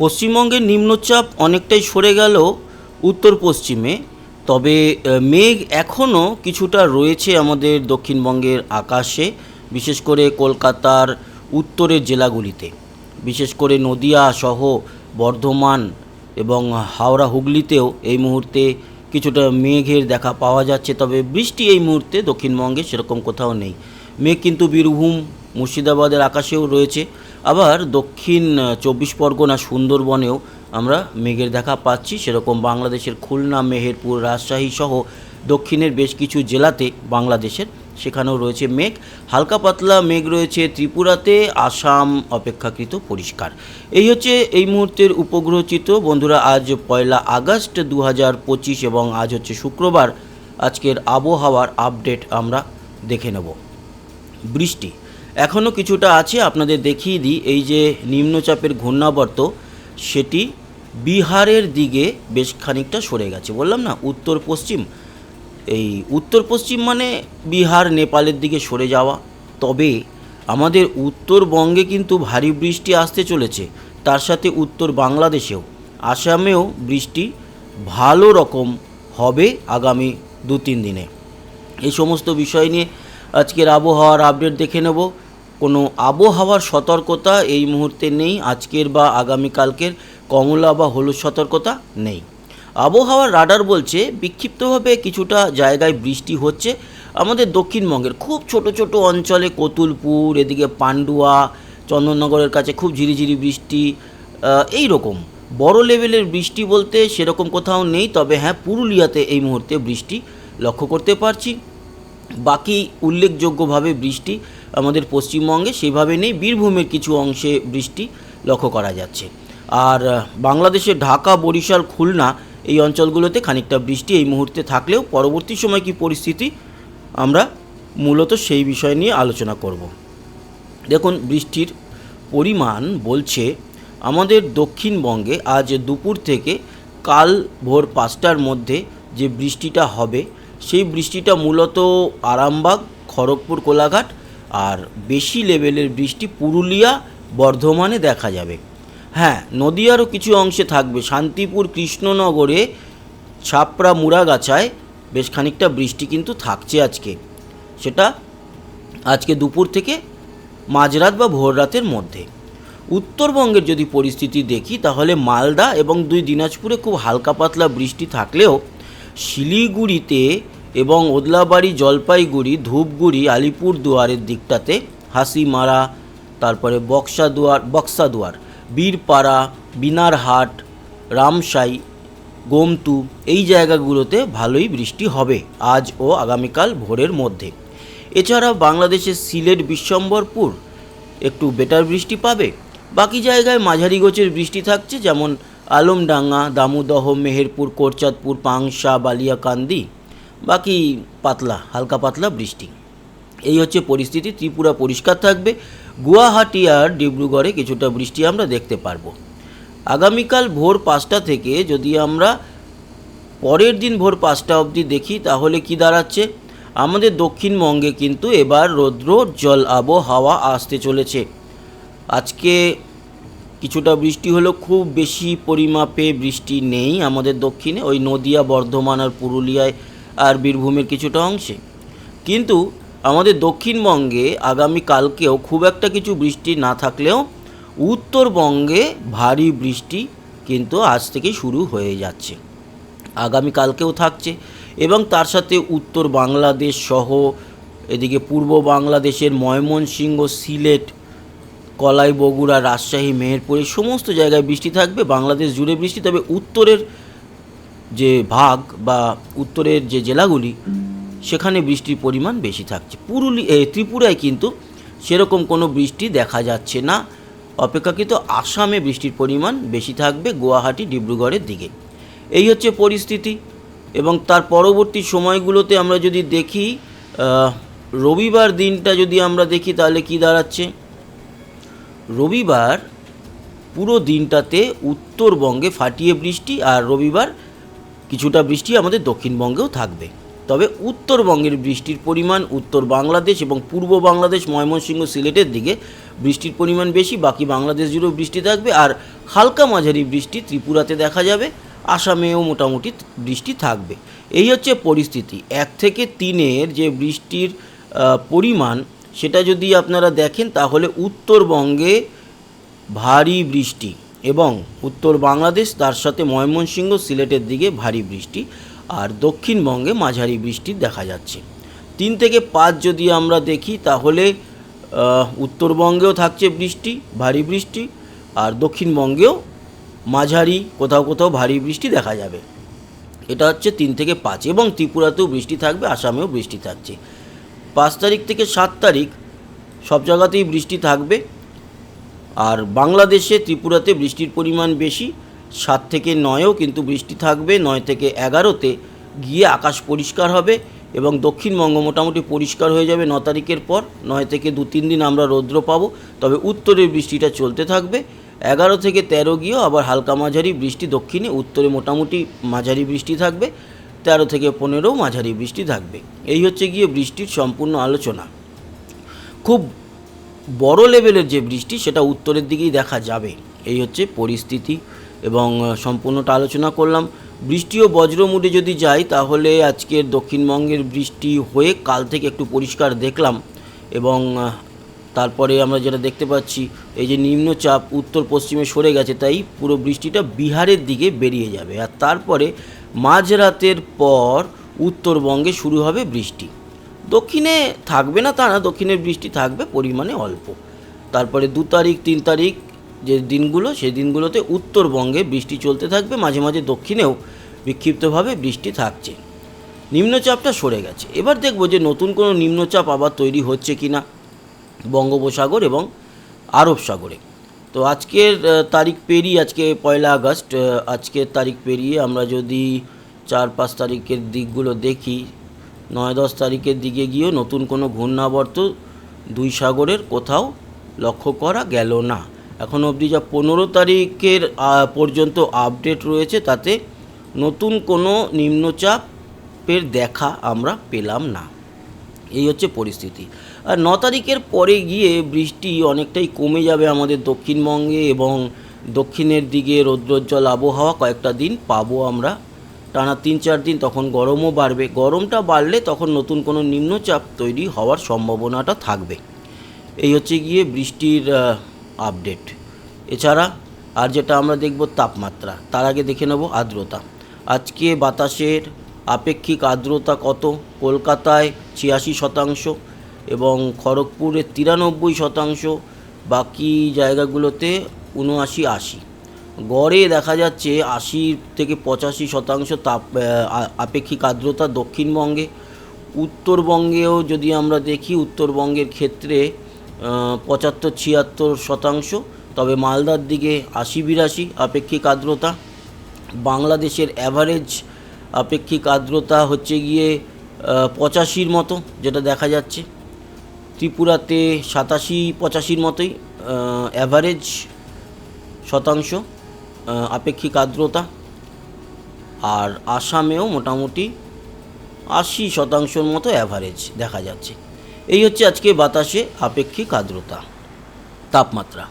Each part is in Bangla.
পশ্চিমবঙ্গের নিম্নচাপ অনেকটাই সরে গেল উত্তর পশ্চিমে তবে মেঘ এখনও কিছুটা রয়েছে আমাদের দক্ষিণবঙ্গের আকাশে, বিশেষ করে কলকাতার উত্তরের জেলাগুলিতে। বিশেষ করে নদিয়া সহ বর্ধমান এবং হাওড়া হুগলিতেও এই মুহূর্তে কিছুটা মেঘের দেখা পাওয়া যাচ্ছে, তবে বৃষ্টি এই মুহূর্তে দক্ষিণবঙ্গে সেরকম কোথাও নেই। মেঘ কিন্তু বীরভূম, মুর্শিদাবাদের আকাশেও রয়েছে। আবার দক্ষিণ চব্বিশ পরগনা, সুন্দরবনেও আমরা মেঘের দেখা পাচ্ছি। সেরকম বাংলাদেশের খুলনা, মেহেরপুর, রাজশাহী সহ দক্ষিণের বেশ কিছু জেলাতে বাংলাদেশের সেখানেও রয়েছে মেঘ। হালকা পাতলা মেঘ রয়েছে ত্রিপুরাতে, আসাম অপেক্ষাকৃত পরিষ্কার। এই হচ্ছে এই মুহূর্তের উপগ্রহ চিত্র। বন্ধুরা, আজ পয়লা আগস্ট দু হাজার পঁচিশ এবং আজ হচ্ছে শুক্রবার। আজকের আবহাওয়ার আপডেট আমরা দেখে নেব। বৃষ্টি এখনও কিছুটা আছে, আপনাদের দেখিয়ে দিই। এই যে নিম্নচাপের ঘূর্ণাবর্ত, সেটি বিহারের দিকে বেশ খানিকটা সরে গেছে। বললাম না, উত্তর পশ্চিম। এই উত্তর পশ্চিম মানে বিহার, নেপালের দিকে সরে যাওয়া। তবে আমাদের উত্তরবঙ্গে কিন্তু ভারী বৃষ্টি আসতে চলেছে। তার সাথে উত্তর বাংলাদেশেও। আসামেও বৃষ্টি ভালো রকম হবে আগামী দু তিন দিনে। এই সমস্ত বিষয় নিয়ে আজকের আবহাওয়ার আপডেট দেখে নেব। কোনো আবহাওয়ার সতর্কতা এই মুহূর্তে নেই, আজকের বা আগামীকালকের কমলা বা হলুদ সতর্কতা নেই। আবহাওয়ার রাডার বলছে, বিক্ষিপ্তভাবে কিছুটা জায়গায় বৃষ্টি হচ্ছে আমাদের দক্ষিণবঙ্গের খুব ছোট ছোট অঞ্চলে কতুলপুর, এদিকে পান্ডুয়া, চন্দননগরের কাছে খুব ঝিরিঝিরি বৃষ্টি এই রকম। বড় লেভেলের বৃষ্টি বলতে সেরকম কোথাও নেই, তবে হ্যাঁ পুরুলিয়াতে এই মুহূর্তে বৃষ্টি লক্ষ্য করতে পারছি। বাকি উল্লেখযোগ্যভাবে বৃষ্টি আমাদের পশ্চিমবঙ্গে সেভাবে নেই, বীরভূমের কিছু অংশে বৃষ্টি লক্ষ্য করা যাচ্ছে। আর বাংলাদেশের ঢাকা, বরিশাল, খুলনা এই অঞ্চলগুলোতে খানিকটা বৃষ্টি এই মুহূর্তে থাকলেও পরবর্তী সময় কি পরিস্থিতি, আমরা মূলত সেই বিষয় নিয়ে আলোচনা করব। দেখুন, বৃষ্টির পরিমাণ বলছে আমাদের দক্ষিণবঙ্গে আজ দুপুর থেকে কাল ভোর পাঁচটার মধ্যে যে বৃষ্টিটা হবে, সেই বৃষ্টিটা মূলত আরামবাগ, খড়গপুর, কোলাঘাট আর বেশি লেভেলের বৃষ্টি পুরুলিয়া, বর্ধমানে দেখা যাবে। হ্যাঁ নদীয়ারও কিছু অংশে থাকবে। শান্তিপুর, কৃষ্ণনগরে ছাপড়া মুড়াগাছায় বেশ খানিকটা বৃষ্টি কিন্তু থাকছে আজকে। সেটা আজকে দুপুর থেকে মাঝরাত বা ভোর রাতের মধ্যে। উত্তরবঙ্গের যদি পরিস্থিতি দেখি, তাহলে মালদা এবং দুই দিনাজপুরে খুব হালকা পাতলা বৃষ্টি থাকলেও শিলিগুড়িতে এবং ওদলাবাড়ি জলপাইগুড়ি ধূপগুড়ি আলিপুর দুয়ারের দিকটাতে হাসিমারা, তারপরে বক্সা দুয়ার বক্সা দুয়ার বীরপাড়া, বিনারহাট রামসাই গোমতু, এই জায়গাগুলোতে ভালোই বৃষ্টি হবে আজ ও আগামীকাল ভোরের মধ্যে। এছাড়া বাংলাদেশের সিলেট, বিশ্বম্বরপুর একটু বেটার বৃষ্টি পাবে। বাকি জায়গায় মাঝারি গোছের বৃষ্টি থাকছে, যেমন আলমডাঙ্গা, দামোদহ, মেহেরপুর, কোরচাঁদপুর, পাংশা, বালিয়াকান্দি। বাকি পাতলা, হালকা পাতলা বৃষ্টি। এই হচ্ছে পরিস্থিতি, ত্রিপুরা পরিষ্কার থাকবে, গুয়াহাটি আর ডিব্রুগড়ে কিছুটা বৃষ্টি আমরা দেখতে পারব। আগামীকাল ভোর পাঁচটা থেকে যদি আমরা পরের দিন ভোর পাঁচটা অবধি দেখি, তাহলে কি দাঁড়াচ্ছে? আমাদের দক্ষিণবঙ্গে কিন্তু এবার রৌদ্র, জল, আবহাওয়া আসতে চলেছে। আজকে কিছুটা বৃষ্টি হলো, খুব বেশি পরিমাপে বৃষ্টি নেই আমাদের দক্ষিণে। ওই নদিয়া, বর্ধমান আর পুরুলিয়ায় আর বীরভূমের কিছুটা অংশে। কিন্তু আমাদের দক্ষিণবঙ্গে আগামী কালকেও খুব একটা কিছু বৃষ্টি না থাকলেও উত্তরবঙ্গে ভারী বৃষ্টি কিন্তু আজ থেকে শুরু হয়ে যাচ্ছে। আগামীকালকেও থাকছে এবং তার সাথে উত্তর বাংলাদেশ সহ এদিকে পূর্ব বাংলাদেশের ময়মনসিংহ, সিলেট, কলাই বগুড়া, রাজশাহী, মেহেরপুর এই সমস্ত জায়গায় বৃষ্টি থাকবে। বাংলাদেশ জুড়ে বৃষ্টি, তবে উত্তরের যে ভাগ বা উত্তরের যে জেলাগুলি, সেখানে বৃষ্টির পরিমাণ বেশি থাকছে। পুরুলি ত্রিপুরায় কিন্তু সেরকম কোনো বৃষ্টি দেখা যাচ্ছে না। অপেক্ষাকৃত আসামে বৃষ্টির পরিমাণ বেশি থাকবে গুয়াহাটি, ডিব্রুগড়ের দিকে। এই হচ্ছে পরিস্থিতি এবং তার পরবর্তী সময়গুলোতে আমরা যদি দেখি রবিবার দিনটা যদি আমরা দেখি, তাহলে কি দাঁড়াচ্ছে? রবিবার পুরো দিনটাতে উত্তরবঙ্গে ফাটিয়ে বৃষ্টি আর রবিবার কিছুটা বৃষ্টি আমাদের দক্ষিণবঙ্গেও থাকবে। তবে উত্তরবঙ্গের বৃষ্টির পরিমাণ, উত্তর বাংলাদেশ এবং পূর্ব বাংলাদেশ, ময়মনসিংহ, সিলেটের দিকে বৃষ্টির পরিমাণ বেশি, বাকি বাংলাদেশ জুড়েও বৃষ্টি থাকবে। আর হালকা মাঝারি বৃষ্টি ত্রিপুরাতে দেখা যাবে, আসামেও মোটামুটি বৃষ্টি থাকবে। এই হচ্ছে পরিস্থিতি। এক থেকে তিনের যে বৃষ্টির পরিমাণ, সেটা যদি আপনারা দেখেন, তাহলে উত্তরবঙ্গে ভারী বৃষ্টি। এবং উত্তর বাংলাদেশ, তার সাথে ময়মনসিংহ সিলেটের দিকে ভারী বৃষ্টি আর দক্ষিণবঙ্গে মাঝারি বৃষ্টি দেখা যাচ্ছে। তিন থেকে পাঁচ যদি আমরা দেখি, তাহলে উত্তরবঙ্গেও থাকছে বৃষ্টি, ভারী বৃষ্টি আর দক্ষিণবঙ্গেও মাঝারি, কোথাও কোথাও ভারী বৃষ্টি দেখা যাবে। এটা হচ্ছে তিন থেকে পাঁচ এবং ত্রিপুরাতেও বৃষ্টি থাকবে, আসামেও বৃষ্টি থাকছে। পাঁচ তারিখ থেকে সাত তারিখ সব জায়গাতেই বৃষ্টি থাকবে। আর বাংলাদেশে ত্রিপুরাতে বৃষ্টির পরিমাণ বেশি, সাত থেকে নয়ও কিন্তু বৃষ্টি থাকবে, নয় থেকে এগারোতে গিয়ে আকাশ পরিষ্কার হবে এবং দক্ষিণবঙ্গ মোটামুটি পরিষ্কার হয়ে যাবে ন তারিখের পর, নয় থেকে দু তিন দিন আমরা রৌদ্র পাবো, তবে উত্তরের বৃষ্টিটা চলতে থাকবে, এগারো থেকে তেরো গিয়েও আবার হালকা মাঝারি বৃষ্টি, দক্ষিণে, উত্তরে মোটামুটি মাঝারি বৃষ্টি থাকবে, তেরো থেকে পনেরো মাঝারি বৃষ্টি থাকবে। এই হচ্ছে গিয়ে বৃষ্টির সম্পূর্ণ আলোচনা। খুব বড় লেভেলের যে বৃষ্টি, সেটা উত্তরের দিকেই দেখা যাবে। এই হচ্ছে পরিস্থিতি এবং সম্পূর্ণটা আলোচনা করলাম। বৃষ্টি ও বজ্রমুডে যদি যাই, তাহলে আজকের দক্ষিণবঙ্গের বৃষ্টি হয়ে কাল থেকে একটু পরিষ্কার দেখলাম এবং তারপরে আমরা যেটা দেখতে পাচ্ছি, এই যে নিম্নচাপ উত্তর পশ্চিমে সরে গেছে, তাই পুরো বৃষ্টিটা বিহারের দিকে বেরিয়ে যাবে। আর তারপরে মাঝরাতের পর উত্তরবঙ্গে শুরু হবে বৃষ্টি। দক্ষিণে থাকবে না তা না, দক্ষিণের বৃষ্টি থাকবে পরিমাণে অল্প। তারপরে দু তারিখ, তিন তারিখ যে দিনগুলো, সেই দিনগুলোতে উত্তরবঙ্গে বৃষ্টি চলতে থাকবে, মাঝে মাঝে দক্ষিণেও বিক্ষিপ্তভাবে বৃষ্টি থাকছে। নিম্নচাপটা সরে গেছে। এবার দেখব যে নতুন কোনো নিম্নচাপ আবার তৈরি হচ্ছে কি না বঙ্গোপসাগর এবং আরব সাগরে। তো আজকের তারিখ পেরিয়ে, আজকে পয়লা আগস্ট আজকের তারিখ পেরিয়ে আমরা যদি চার পাঁচ তারিখের দিকগুলো দেখি নয় দশ তারিখের দিকে গিয়েও নতুন কোনো ঘূর্ণাবর্ত দুই সাগরের কোথাও লক্ষ্য করা গেল না। এখন অবধি যা পনেরো তারিখের পর্যন্ত আপডেট রয়েছে, তাতে নতুন কোনো নিম্নচাপের দেখা আমরা পেলাম না। এই হচ্ছে পরিস্থিতি। আর ন তারিখের পরে গিয়ে বৃষ্টি অনেকটাই কমে যাবে আমাদের দক্ষিণবঙ্গে এবং দক্ষিণের দিকে রৌদ্রোজ্জ্বল আবহাওয়া কয়েকটা দিন পাবো আমরা টানা তিন চার দিন তখন গরমও বাড়বে। গরমটা বাড়লে তখন নতুন কোনো নিম্নচাপ তৈরি হওয়ার সম্ভাবনাটা থাকবে। এই হচ্ছে গিয়ে বৃষ্টির আপডেট এছাড়া আর যেটা আমরা দেখব তাপমাত্রা, তার আগে দেখে নেব আর্দ্রতা। আজকে বাতাসের আপেক্ষিক আর্দ্রতা কত? কলকাতায় ছিয়াশি শতাংশ এবং খড়গপুরে তিরানব্বই শতাংশ, বাকি জায়গাগুলোতে উনআশি আশি। গড়ে দেখা যাচ্ছে আশি থেকে পঁচাশি শতাংশ তাপ আপেক্ষিক আর্দ্রতা দক্ষিণবঙ্গে। উত্তরবঙ্গেও যদি আমরা দেখি, উত্তরবঙ্গের ক্ষেত্রে পঁচাত্তর, ছিয়াত্তর শতাংশ। তবে মালদার দিকে আশি বিরাশি আপেক্ষিক আর্দ্রতা। বাংলাদেশের অ্যাভারেজ আপেক্ষিক আর্দ্রতা হচ্ছে গিয়ে পঁচাশির মতো, যেটা দেখা যাচ্ছে। ত্রিপুরাতে সাতাশি, পঁচাশির মতোই অ্যাভারেজ শতাংশ। আপেক্ষিক আর্দ্রতা আর আসামেও মোটামুটি আশি শতাংশের মতো অ্যাভারেজ দেখা যাচ্ছে। এই হচ্ছে আজকে বাতাসে আপেক্ষিক আর্দ্রতা, তাপমাত্রা।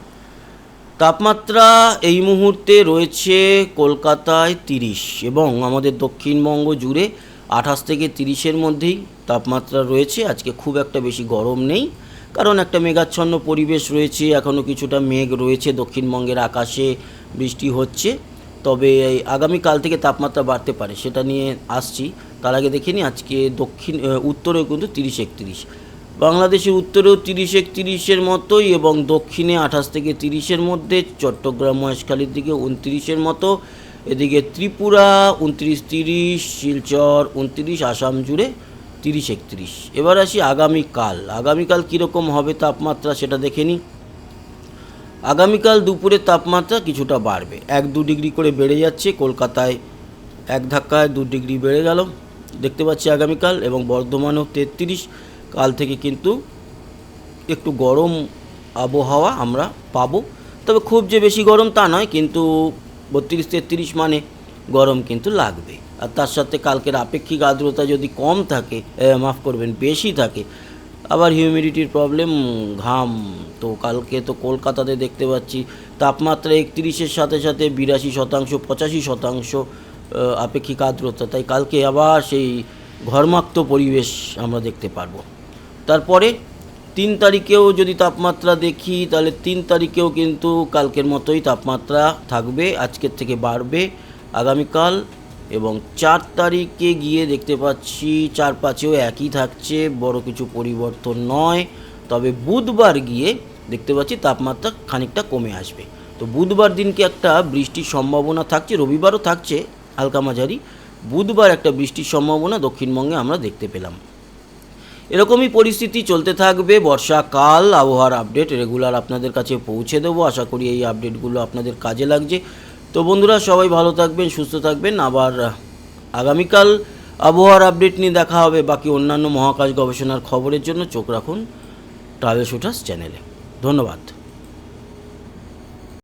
তাপমাত্রা এই মুহূর্তে রয়েছে কলকাতায় তিরিশ এবং আমাদের দক্ষিণবঙ্গ জুড়ে আঠাশ থেকে তিরিশের মধ্যেই তাপমাত্রা রয়েছে। আজকে খুব একটা বেশি গরম নেই, কারণ একটা মেঘাচ্ছন্ন পরিবেশ রয়েছে এখনও কিছুটা মেঘ রয়েছে দক্ষিণবঙ্গের আকাশে। বৃষ্টি হচ্ছে, তবে আগামীকাল থেকে তাপমাত্রা বাড়তে পারে, সেটা নিয়ে আসছি। তার আগে দেখে নিই আজকে দক্ষিণ উত্তরেও কিন্তু তিরিশ একত্রিশ। বাংলাদেশের উত্তরেও তিরিশ একত্রিশের মতোই এবং দক্ষিণে আঠাশ থেকে তিরিশের মধ্যে, চট্টগ্রাম, মহেশখালীর দিকে উনত্রিশের মতো, এদিকে ত্রিপুরা উনত্রিশ তিরিশ, শিলচর উনত্রিশ, আসাম জুড়ে তিরিশ একত্রিশ। এবার আসি আগামীকাল আগামীকাল কীরকম হবে তাপমাত্রা সেটা দেখে নিই। আগামীকাল দুপুরের তাপমাত্রা কিছুটা বাড়বে। এক দু ডিগ্রি করে বেড়ে যাচ্ছে, কলকাতায় এক ধাক্কায় দু ডিগ্রি বেড়ে গেল। দেখতে পাচ্ছি আগামীকাল এবং বর্ধমানেও তেত্রিশ। কাল থেকে কিন্তু একটু গরম আবহাওয়া আমরা পাবো। তবে খুব যে বেশি গরম তা নয়, কিন্তু বত্রিশ তেত্রিশ মানে গরম কিন্তু লাগবে। আর তার সাথে কালকের আপেক্ষিক আর্দ্রতা যদি কম থাকে মাফ করবেন, বেশি থাকে আবার হিউমিডিটির প্রবলেম ঘাম। তো কালকে তো কলকাতাতে দেখতে পাচ্ছি, তাপমাত্রা একত্রিশের সাথে সাথে বিরাশি শতাংশ, পঁচাশি শতাংশ আপেক্ষিক আর্দ্রতা। তাই কালকে আবার সেই ঘর্মাক্ত পরিবেশ আমরা দেখতে পারব। তারপরে তিন তারিখেও যদি তাপমাত্রা দেখি, তাহলে তিন তারিখেও কিন্তু কালকের মতোই তাপমাত্রা থাকবে, আজকের থেকে বাড়বে। আগামীকাল এবং চার তারিখে গিয়ে দেখতে পাচ্ছি চার পাঁচেও একই থাকছে, বড় কিছু পরিবর্তন নয়। তবে বুধবার গিয়ে দেখতে পাচ্ছি তাপমাত্রা খানিকটা কমে আসবে। তো বুধবার দিনকে একটা বৃষ্টির সম্ভাবনা থাকছে, রবিবারও থাকছে হালকা মাঝারি। বুধবার একটা বৃষ্টির সম্ভাবনা দক্ষিণবঙ্গে আমরা দেখতে পেলাম। এরকমই পরিস্থিতি চলতে থাকবে, বর্ষাকাল, আবহাওয়ার আপডেট রেগুলার আপনাদের কাছে পৌঁছে দেবো। আশা করি এই আপডেটগুলো আপনাদের কাজে লাগছে। তো বন্ধুরা, সবাই ভালো থাকবেন, সুস্থ থাকবেন। আবার আগামীকাল আবহাওয়ার আপডেট নিয়ে দেখা হবে বাকি অন্যান্য মহাকাশ গবেষণার খবরের জন্য। চোখ রাখুন, ট্রাভেল শুটার্স চ্যানেলে। ধন্যবাদ।